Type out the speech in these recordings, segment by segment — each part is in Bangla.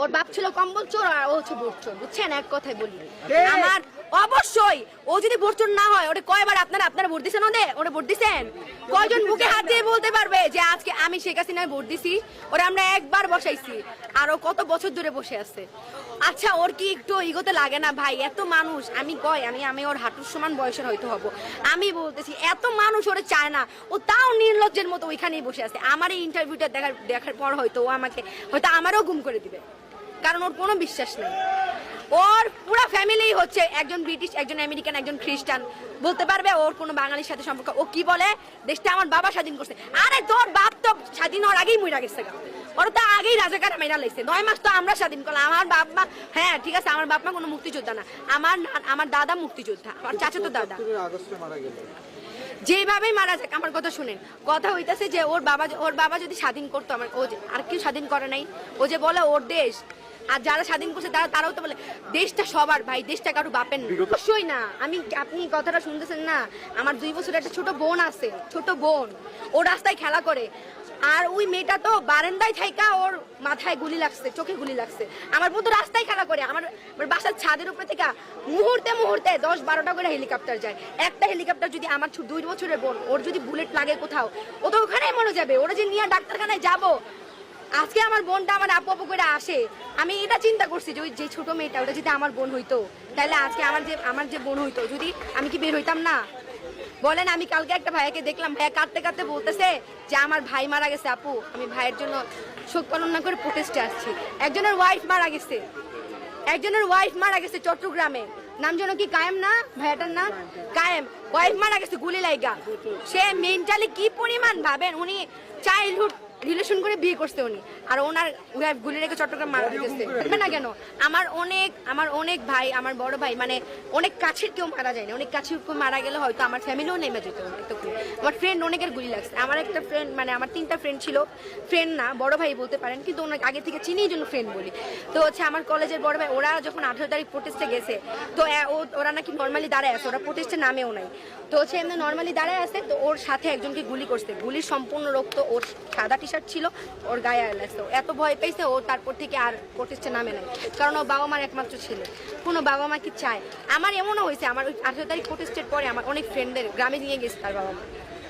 ওর বাপ ছিল কম্বল চোর আর ও হচ্ছে বোর চোর বুঝছেন? এক কথায় বলি। আমার অবশ্যই ও যদি ভোট চোর না হয় ওটা কয়বার আপনারা আপনারা ভোট দিচ্ছেন ওদের? ওরা ভোট দিচ্ছেন কয়জন মুখে হাত দিয়ে বলতে পারবে যে আজকে আমি শেখ হাসিনায় ভোট দিছি? ওরা আমরা একবার বসাইছি। আর ও কত বছর ধরে বসে আছে? আচ্ছা ওর কি একটু ইগোতে লাগে না? ভাই, এত মানুষ। আমি কয় আমি আমি ওর হাঁটুর সমান বয়সের হয়তো হব। আমি বলতেছি, এত মানুষ ওরে চায় না। ও তাও নির্লজ্জের মতো ওইখানেই বসে আছে। আমার এই ইন্টারভিউটা দেখার দেখার পর হয়তো ও আমাকে, হয়তো আমারও গুম করে দিবে। কারণ ওর কোনো বিশ্বাস নেই। ওর পুরো ফ্যামিলি হচ্ছে একজন ব্রিটিশ, একজন আমেরিকান, একজন খ্রিস্টান। বলতে পারবে ওর কোনো বাঙালির সাথে সম্পর্ক। ও কি বলে? দেশটা আমার বাবা স্বাধীন করছে। আরে তোর বাপ তো স্বাধীন হওয়ার আগেই মইরা গেছে। ওর তো আগেই রাজাকার মেরা লাগছে নয় মাস তো আমরা স্বাধীন করলাম। আমার বাপ মা হ্যাঁ ঠিক আছে আমার বাপ মা কোনো মুক্তিযোদ্ধা না। আমার আমার দাদা মুক্তিযোদ্ধা আমার চাচা তো দাদা যেভাবে মারা যাক আমার কথা শুনেন। কথা হইতাছে যে ওর বাবা ওর বাবা যদি স্বাধীন করতো আমার ও আর কেউ স্বাধীন করে নাই। ও যে বলে ওর দেশ আর যারা স্বাধীন করছে তারা তারাও তো বলে দেশটা সবার ভাই দেশটা কারও বাপের না। অবশ্যই না। আমি আপনি কথাটা শুনতেছেন না? আমার দুই বছরের একটা ছোট বোন আছে ছোট বোন। ও রাস্তায় খেলা করে। আর ওই মেয়েটা তো বারান্দায় থাইকা ওর মাথায় গুলি লাগছে, চোখে গুলি লাগছে। আমার বোন তো রাস্তায় খেলা করে, আমার বাসার ছাদের উপরে থেকে মুহূর্তে মুহূর্তে দশ বারোটা করে হেলিকপ্টার যায়। একটা হেলিকপ্টার যদি আমার দুই বছরের বোন, ওর যদি বুলেট লাগে কোথাও, ও তো ওখানেই মরে যাবে। ওরা যে নিয়ে ডাক্তারখানায় যাব, আজকে আমার বোনটা আমার আপু আপু করে আসে। আমি এটা চিন্তা করছি যে ওই যে ছোট মেয়েটা, ওটা যদি আমার বোন হইতো, তাহলে আজকে আমার যে আমার যে বোন হইতো, যদি আমি কি বের হইতাম না? বলেন, আমি কালকে একটা ভাইয়াকে দেখলাম, ভাইয়া কাঁদতে কাঁদতে বলতেছে যে আমার ভাই মারা গেছে, আপু। আমি ভাইয়ের জন্য শোক পালন করে প্রোটেস্টে আসছি। একজনের ওয়াইফ মারা গেছে। একজনের ওয়াইফ মারা গেছে চট্টগ্রামে। নাম যেন কি কায়েম না? ভাইয়াটার নাম? কায়েম। ওয়াইফ মারা গেছে গুলি লাইগা। সে মেন্টালি কি পরিমাণ ভাবেন? উনি চাইল্ডহুড রিলেশন করে বিয়ে করছে উনি। আর ওনার ওয়াইফ গুলি রেখে চট্টগ্রাম মারা গেছে। দেখবে না কেন? আমার অনেক আমার অনেক ভাই আমার বড় ভাই মানে অনেক কাছের কেউ মারা যায় না। অনেক কাছের কেউ মারা গেলে হয়তো আমার ফ্যামিলিও নেমে যেত আমার ফ্রেন্ড অনেকের গুলি লাগছে। আমার একটা ফ্রেন্ড মানে আমার তিনটা ফ্রেন্ড ছিল। ফ্রেন্ড না বড় ভাই বলতে পারেন কিন্তু ওনার আগে থেকে চিনি জন্য ফ্রেন্ড বলি। তো হচ্ছে আমার কলেজের বড় ভাই ওরা যখন আঠারো তারিখ প্রোটেস্টে গেছে তো ওরা নাকি নর্মালি দাঁড়ায় আছে। ওরা প্রোটেস্টে নামেও নাই। তো হচ্ছে এমনি নর্মালি দাঁড়ায় আছে তো ওর সাথে একজনকে গুলি করছে। গুলির সম্পূর্ণ রক্ত ওর সাদা টি শার্ট ছিল, ওর গায়ে লাগছে। তো এত ভয় পেয়েছে, ও তারপর থেকে আর প্রোটেস্টে নামে নাই। কারণ ও বাবা মার একমাত্র ছেলে। কোনো বাবা মা কি চায়? আমার এমনও হয়েছে, আমার ওই আঠেরো তারিখ প্রোটেস্টের পরে আমার অনেক ফ্রেন্ডদের গ্রামে নিয়ে গেছে তার বাবা মা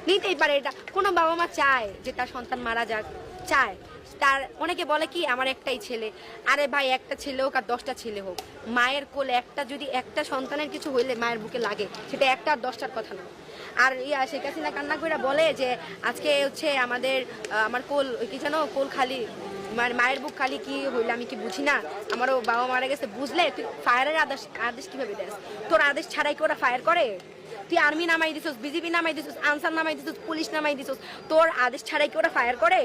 নিতেই পারে এটা। কোনো বাবা মা চায় যে তার সন্তান মারা যাক। চায়। তার অনেকে বলে কি, আমার একটাই ছেলে। আরে ভাই, একটা ছেলে হোক আর দশটা ছেলে হোক। মায়ের কোলে একটা যদি একটা সন্তানের কিছু হইলে মায়ের বুকে লাগে, সেটা একটা আর দশটার কথা না। আর ইয়া, শেখ হাসিনা কান্না করে বলে যে, আজকে হচ্ছে আমাদের আমার কোল কি জানো কোল খালি মানে মায়ের বুক খালি কি হইলে আমি কি বুঝি না? আমারও বাবা মারা গেছে, বুঝলে? তুই ফায়ারের আদেশ আদেশ কীভাবে দেস? তোর আদেশ ছাড়াই কি ওরা ফায়ার করে? তুই আর্মি নামাই দিছিস বিজেপি নামাই দিছিস, আনসার নামাই দিছিস, পুলিশ নামাই দিছিস, তোর আদেশ ছাড়াই কি ওরা ফায়ার করে?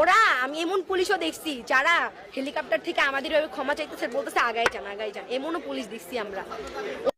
ওরা, আমি এমন পুলিশও দেখছি যারা হেলিকপ্টার থেকে আমাদের ক্ষমা চাইতেছে, বলতেছে, আগাই যান আগাই যান। এমনও পুলিশ দেখছি আমরা।